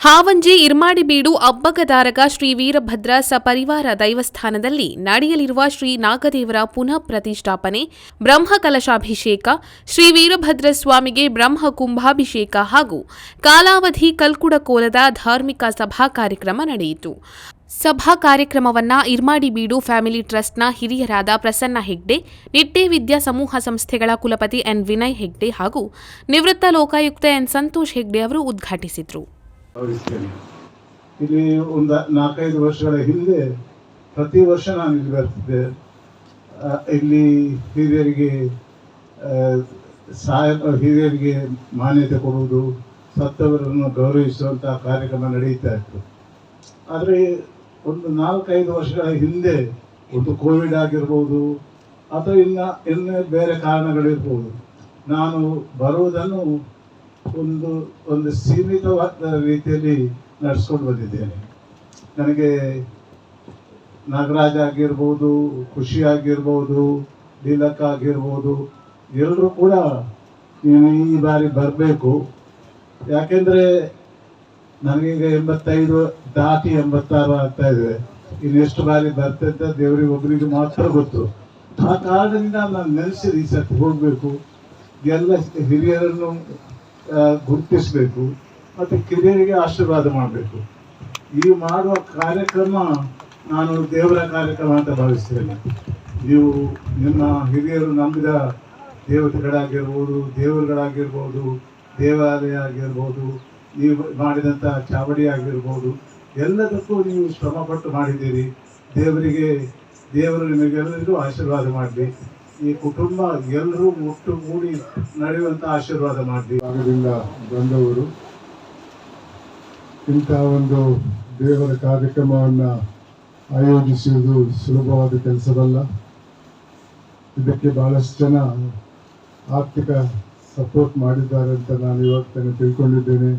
ಹಾವಂಜಿ ಇರ್ಮಾಡಿಬೀಡು ಅಬ್ಬಗದಾರಗ ಶ್ರೀ ವೀರಭದ್ರ ಸಪರಿವಾರ ದೈವಸ್ಥಾನದಲ್ಲಿ ನಡೆಯಲಿರುವ ಶ್ರೀ ನಾಗದೇವರ ಪುನಃ ಪ್ರತಿಷ್ಠಾಪನೆ ಬ್ರಹ್ಮಕಲಶಾಭಿಷೇಕ ಶ್ರೀ ವೀರಭದ್ರ ಸ್ವಾಮಿಗೆ ಬ್ರಹ್ಮ ಕುಂಭಾಭಿಷೇಕ ಹಾಗೂ ಕಾಲಾವಧಿ ಕಲ್ಕುಡ ಕೋಲದ ಧಾರ್ಮಿಕ ಸಭಾ ಕಾರ್ಯಕ್ರಮ ನಡೆಯಿತು. ಸಭಾ ಕಾರ್ಯಕ್ರಮವನ್ನ ಇರ್ಮಾಡಿಬೀಡು ಫ್ಯಾಮಿಲಿ ಟ್ರಸ್ಟ್ನ ಹಿರಿಯರಾದ ಪ್ರಸನ್ನ ಹೆಗ್ಡೆ, ನಿಟ್ಟೆ ವಿದ್ಯಾ ಸಮೂಹ ಸಂಸ್ಥೆಗಳ ಕುಲಪತಿ ಎನ್ ವಿನಯ್ ಹೆಗ್ಡೆ ಹಾಗೂ ನಿವೃತ್ತ ಲೋಕಾಯುಕ್ತ ಎನ್ ಸಂತೋಷ್ ಹೆಗ್ಡೆ ಅವರು ಉದ್ಘಾಟಿಸಿದರು. ಭಾವಿಸ್ತೇನೆ. ಇಲ್ಲಿ ಒಂದು ನಾಲ್ಕೈದು ವರ್ಷಗಳ ಹಿಂದೆ ಪ್ರತಿ ವರ್ಷ ನಾನು ಇಲ್ಲಿ ಬರ್ತಿದ್ದೆ. ಇಲ್ಲಿ ಹಿರಿಯರಿಗೆ ಸಹಾಯ, ಹಿರಿಯರಿಗೆ ಮಾನ್ಯತೆ ಕೊಡುವುದು, ಸತ್ತವರನ್ನು ಗೌರವಿಸುವಂತಹ ಕಾರ್ಯಕ್ರಮ ನಡೀತಾ ಇತ್ತು. ಆದರೆ ಒಂದು ನಾಲ್ಕೈದು ವರ್ಷಗಳ ಹಿಂದೆ ಒಂದು ಕೋವಿಡ್ ಆಗಿರ್ಬೋದು, ಅಥವಾ ಇನ್ನ, ಇನ್ನೇ ಬೇರೆ ಕಾರಣಗಳಿರ್ಬೋದು, ನಾನು ಬರುವುದನ್ನು ಒಂದು ಒಂದು ಸೀಮಿತವಾದ ರೀತಿಯಲ್ಲಿ ನಡೆಸ್ಕೊಂಡು ಬಂದಿದ್ದೇನೆ. ನನಗೆ ನಾಗರಾಜ್ ಆಗಿರ್ಬೋದು, ಖುಷಿ ಆಗಿರ್ಬೋದು ಲೀಲಕ್ಕ ಆಗಿರ್ಬೋದು ಎಲ್ಲರೂ ಕೂಡ ನೀನು ಈ ಬಾರಿ ಬರಬೇಕು. ಯಾಕೆಂದರೆ ನನಗೀಗ ಎಂಬತ್ತೈದು, ದಾಟಿ ಎಂಬತ್ತಾರು ಆಗ್ತಾ ಇದೆ. ಇನ್ನೆಷ್ಟು ಬಾರಿ ಬರ್ತಂತ ದೇವರಿಗೆ ಒಬ್ಬರಿಗೆ ಮಾತ್ರ ಗೊತ್ತು. ಆ ಕಾರಣದಿಂದ ನಾನು ನೆನೆಸಿದ ಈ ಸತಿ ಹೋಗಬೇಕು. ಎಲ್ಲ ಹಿರಿಯರನ್ನು ಗುರುತಿಸಬೇಕು ಮತ್ತು ಕಿರಿಯರಿಗೆ ಆಶೀರ್ವಾದ ಮಾಡಬೇಕು. ಈ ಮಾಡುವ ಕಾರ್ಯಕ್ರಮ ನಾನು ದೇವರ ಕಾರ್ಯಕ್ರಮ ಅಂತ ಭಾವಿಸ್ತೇನೆ ನೀವು ನಿಮ್ಮ ಹಿರಿಯರು ನಂಬಿದ ದೇವತೆಗಳಾಗಿರ್ಬೋದು, ದೇವರುಗಳಾಗಿರ್ಬೋದು, ದೇವಾಲಯ ಆಗಿರ್ಬೋದು, ನೀವು ಮಾಡಿದಂಥ ಚಾವಡಿ ಆಗಿರ್ಬೋದು, ಎಲ್ಲದಕ್ಕೂ ನೀವು ಶ್ರಮಪಟ್ಟು ಮಾಡಿದ್ದೀರಿ. ದೇವರಿಗೆ, ದೇವರು ನಿಮಗೆಲ್ಲರಿಗೂ ಆಶೀರ್ವಾದ ಮಾಡಲಿ. ಈ ಕುಟುಂಬ ಎಲ್ಲರೂ ಒಟ್ಟುಗೂಡಿ ನಡೆಯುವಂಥ ಆಶೀರ್ವಾದ ಮಾಡಿದ್ವಿ ಬಂದವರು, ಇಂಥ ಒಂದು ದೇವರ ಕಾರ್ಯಕ್ರಮವನ್ನು ಆಯೋಜಿಸುವುದು ಸುಲಭವಾದ ಕೆಲಸವಲ್ಲ. ಇದಕ್ಕೆ ಬಹಳಷ್ಟು ಜನ ಆರ್ಥಿಕ ಸಪೋರ್ಟ್ ಮಾಡಿದ್ದಾರೆ ಅಂತ ನಾನು ಇವಾಗ ತಿಳ್ಕೊಂಡಿದ್ದೇನೆ.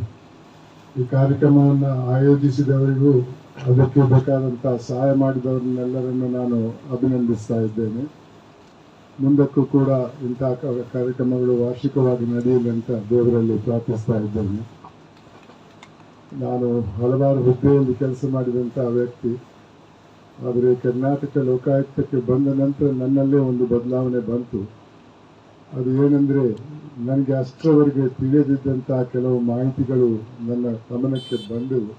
ಈ ಕಾರ್ಯಕ್ರಮವನ್ನು ಆಯೋಜಿಸಿದವರಿಗೂ ಅದಕ್ಕೆ ಬೇಕಾದಂಥ ಸಹಾಯ ಮಾಡಿದವರನ್ನೆಲ್ಲರನ್ನು ನಾನು ಅಭಿನಂದಿಸ್ತಾ ಇದ್ದೇನೆ. ಮುಂದಕ್ಕೂ ಕೂಡ ಇಂತಹ ಕಾರ್ಯಕ್ರಮಗಳು ವಾರ್ಷಿಕವಾಗಿ ನಡೆಯಲಿ ಅಂತ ದೇವರಲ್ಲಿ ಪ್ರಾರ್ಥಿಸ್ತಾ ಇದ್ದೇನೆ. ನಾನು ಹಲವಾರು ಹುದ್ದೆಯಲ್ಲಿ ಕೆಲಸ ಮಾಡಿದಂಥ ವ್ಯಕ್ತಿ, ಆದರೆ ಕರ್ನಾಟಕ ಲೋಕಾಯುಕ್ತಕ್ಕೆ ಬಂದ ನಂತರ ನನ್ನಲ್ಲೇ ಒಂದು ಬದಲಾವಣೆ ಬಂತು. ಅದು ಏನೆಂದರೆ, ನನಗೆ ಅಷ್ಟರವರೆಗೆ ತಿಳಿಯದಿದ್ದಂಥ ಕೆಲವು ಮಾಹಿತಿಗಳು ನನ್ನ ಗಮನಕ್ಕೆ ಬಂದವು.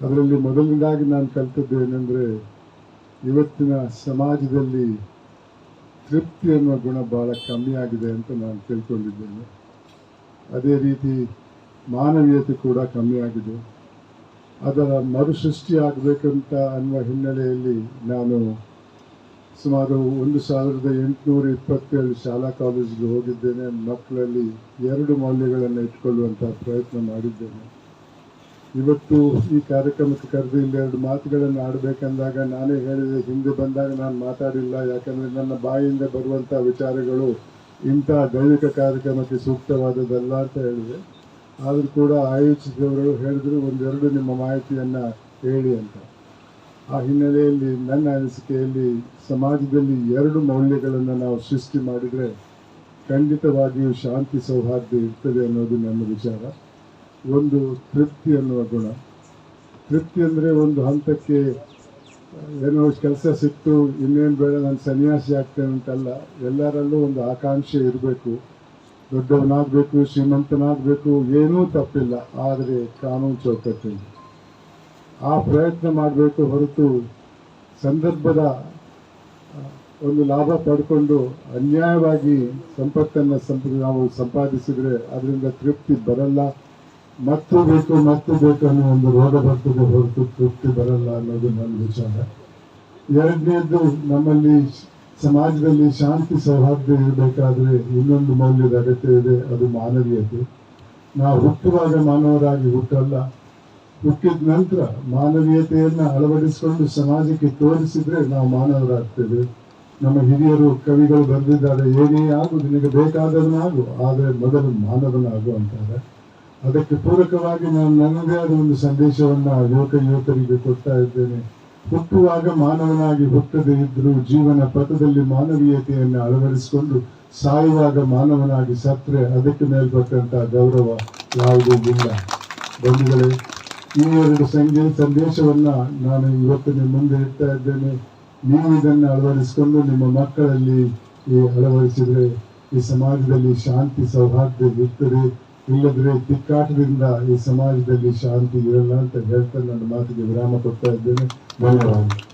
ಅದರಲ್ಲಿ ಮೊದಲನೇದಾಗಿ ನಾನು ಕಲಿತದ್ದು ಏನೆಂದರೆ, ಇವತ್ತಿನ ಸಮಾಜದಲ್ಲಿ ತೃಪ್ತಿ ಅನ್ನುವ ಗುಣ ಬಹಳ ಕಮ್ಮಿ ಆಗಿದೆ ಅಂತ ನಾನು ತಿಳ್ಕೊಂಡಿದ್ದೇನೆ. ಅದೇ ರೀತಿ ಮಾನವೀಯತೆ ಕೂಡ ಕಮ್ಮಿ ಆಗಿದೆ. ಅದರ ಮರುಸೃಷ್ಟಿ ಆಗಬೇಕಂತ ಅನ್ನುವ ಹಿನ್ನೆಲೆಯಲ್ಲಿ ನಾನು ಸುಮಾರು ಒಂದು ಸಾವಿರದ ಎಂಟುನೂರ ಇಪ್ಪತ್ತೇಳು ಶಾಲಾ ಕಾಲೇಜಿಗೆ ಹೋಗಿದ್ದೇನೆ. ಮಕ್ಕಳಲ್ಲಿ ಎರಡು ಮೌಲ್ಯಗಳನ್ನು ಇಟ್ಕೊಳ್ಳುವಂಥ ಪ್ರಯತ್ನ ಮಾಡಿದ್ದೇನೆ. ಇವತ್ತು ಈ ಕಾರ್ಯಕ್ರಮಕ್ಕೆ ಕರೆದು ಇಲ್ಲಿ ಎರಡು ಮಾತುಗಳನ್ನು ಆಡಬೇಕಂದಾಗ ನಾನೇ ಹೇಳಿದೆ, ಹಿಂದೆ ಬಂದಾಗ ನಾನು ಮಾತಾಡಿಲ್ಲ. ಯಾಕಂದರೆ ನನ್ನ ಬಾಯಿಯಿಂದ ಬರುವಂಥ ವಿಚಾರಗಳು ಇಂಥ ದೈವಿಕ ಕಾರ್ಯಕ್ರಮಕ್ಕೆ ಸೂಕ್ತವಾದದ್ದಲ್ಲ ಅಂತ ಹೇಳಿದೆ. ಆದರೂ ಕೂಡ ಆಯೋಜಿಸಿದವರು ಹೇಳಿದ್ರು, ಒಂದೆರಡು ನಿಮ್ಮ ಮಾಹಿತಿಯನ್ನು ಹೇಳಿ ಅಂತ. ಆ ಹಿನ್ನೆಲೆಯಲ್ಲಿ ನನ್ನ ಅನಿಸಿಕೆಯಲ್ಲಿ ಸಮಾಜದಲ್ಲಿ ಎರಡು ಮೌಲ್ಯಗಳನ್ನು ನಾವು ಸೃಷ್ಟಿ ಮಾಡಿದರೆ ಖಂಡಿತವಾಗಿಯೂ ಶಾಂತಿ ಸೌಹಾರ್ದ ಇರ್ತದೆ ಅನ್ನೋದು ನನ್ನ ವಿಚಾರ. ಒಂದು ತೃಪ್ತಿ ಅನ್ನುವ ಗುಣ? ತೃಪ್ತಿ ಅಂದರೆ ಒಂದು ಹಂತಕ್ಕೆ, ಏನೋ ಕೆಲಸ ಸಿಕ್ತು, ಇನ್ನೇನು ಬೇಡ, ನಾನು ಸನ್ಯಾಸಿ ಆಗ್ತೇನೆ ಅಂತಲ್ಲ, ಎಲ್ಲರಲ್ಲೂ ಒಂದು ಆಕಾಂಕ್ಷೆ ಇರಬೇಕು. ದೊಡ್ಡವನಾಗಬೇಕು, ಶ್ರೀಮಂತನಾಗಬೇಕು, ಏನೂ ತಪ್ಪಿಲ್ಲ, ಆದರೆ ಕಾನೂನು ಚೌಕಟ್ಟಿನಲ್ಲಿ ಆ ಪ್ರಯತ್ನ ಮಾಡಬೇಕು ಹೊರತು ಸಂದರ್ಭದ, ಒಂದು ಲಾಭ ಪಡ್ಕೊಂಡು ಅನ್ಯಾಯವಾಗಿ ಸಂಪತ್ತನ್ನು ಸಂಪ, ನಾವು ಸಂಪಾದಿಸಿದರೆ ಅದರಿಂದ ತೃಪ್ತಿ ಬರಲ್ಲ. ಮತ್ತು ಬೇಕು ಮತ್ತು ಬೇಕು ಅನ್ನೋ ಒಂದು ರೋಗ ಬರ್ತದೆ, ಹೊರತು ತೃಪ್ತಿ ಬರಲ್ಲ ಅನ್ನೋದು ನನ್ನ ವಿಚಾರ. ಎರಡನೇದು ನಮ್ಮಲ್ಲಿ ಸಮಾಜದಲ್ಲಿ ಶಾಂತಿ ಸೌಹಾರ್ದ ಇರಬೇಕಾದ್ರೆ ಇನ್ನೊಂದು ಮೌಲ್ಯದ ಅಗತ್ಯ ಇದೆ, ಅದು ಮಾನವೀಯತೆ. ನಾವು ಹುಟ್ಟುವಾಗ ಮಾನವರಾಗಿ ಹುಟ್ಟಲ್ಲ. ಹುಟ್ಟಿದ ನಂತರ ಮಾನವೀಯತೆಯನ್ನ ಅಳವಡಿಸಿಕೊಂಡು ಸಮಾಜಕ್ಕೆ ತೋರಿಸಿದ್ರೆ ನಾವು ಮಾನವರಾಗ್ತೇವೆ. ನಮ್ಮ ಹಿರಿಯರು, ಕವಿಗಳು ಬರೆದಿದ್ದಾರೆ, ಏನೇ ಆಗು ನಿನಗೆ ಆಗು ಆದರೆ ಮೊದಲು ಮಾನವನಾಗು ಅಂತಾರೆ. ಅದಕ್ಕೆ ಪೂರಕವಾಗಿ ನಾನು ನನ್ನದೇ ಆದ ಒಂದು ಸಂದೇಶವನ್ನ ಯುವಕ ಯುವಕರಿಗೆ ಕೊಡ್ತಾ ಇದ್ದೇನೆ. ಹುಟ್ಟುವಾಗ ಮಾನವನಾಗಿ ಹುಟ್ಟದೇ ಇದ್ದರೂ ಜೀವನ ಪಥದಲ್ಲಿ ಮಾನವೀಯತೆಯನ್ನು ಅಳವಡಿಸಿಕೊಂಡು ಸಾಯುವಾಗ ಮಾನವನಾಗಿ ಸತ್ರೆ ಅದಕ್ಕೆ ಮೇಲ್ಪಟ್ಟಂತಹ ಗೌರವ ಯಾವುದೂ ಇಲ್ಲ. ಬಂಧುಗಳೇ, ಈ ಎರಡು ಸಂಖ್ಯೆ ಸಂದೇಶವನ್ನ ನಾನು ಇವತ್ತು ನಿಮ್ಮ ಮುಂದೆ ಇಡ್ತಾ ಇದ್ದೇನೆ. ನೀವು ಇದನ್ನು ಅಳವಡಿಸಿಕೊಂಡು ನಿಮ್ಮ ಮಕ್ಕಳಲ್ಲಿ ಈ ಅಳವಡಿಸಿದ್ರೆ ಈ ಸಮಾಜದಲ್ಲಿ ಶಾಂತಿ ಸೌಹಾರ್ದ ಇರ್ತದೆ ಇಲ್ಲದ್ರೆ ತಿಕ್ಕಾಟದಿಂದ ಈ ಸಮಾಜದಲ್ಲಿ ಶಾಂತಿ ಇರಲ್ಲ ಅಂತ ಹೇಳ್ತಾ ನನ್ನ ಮಾತಿಗೆ ವಿರಾಮ ಕೊಡ್ತಾ ಇದ್ದೇನೆ. ಧನ್ಯವಾದ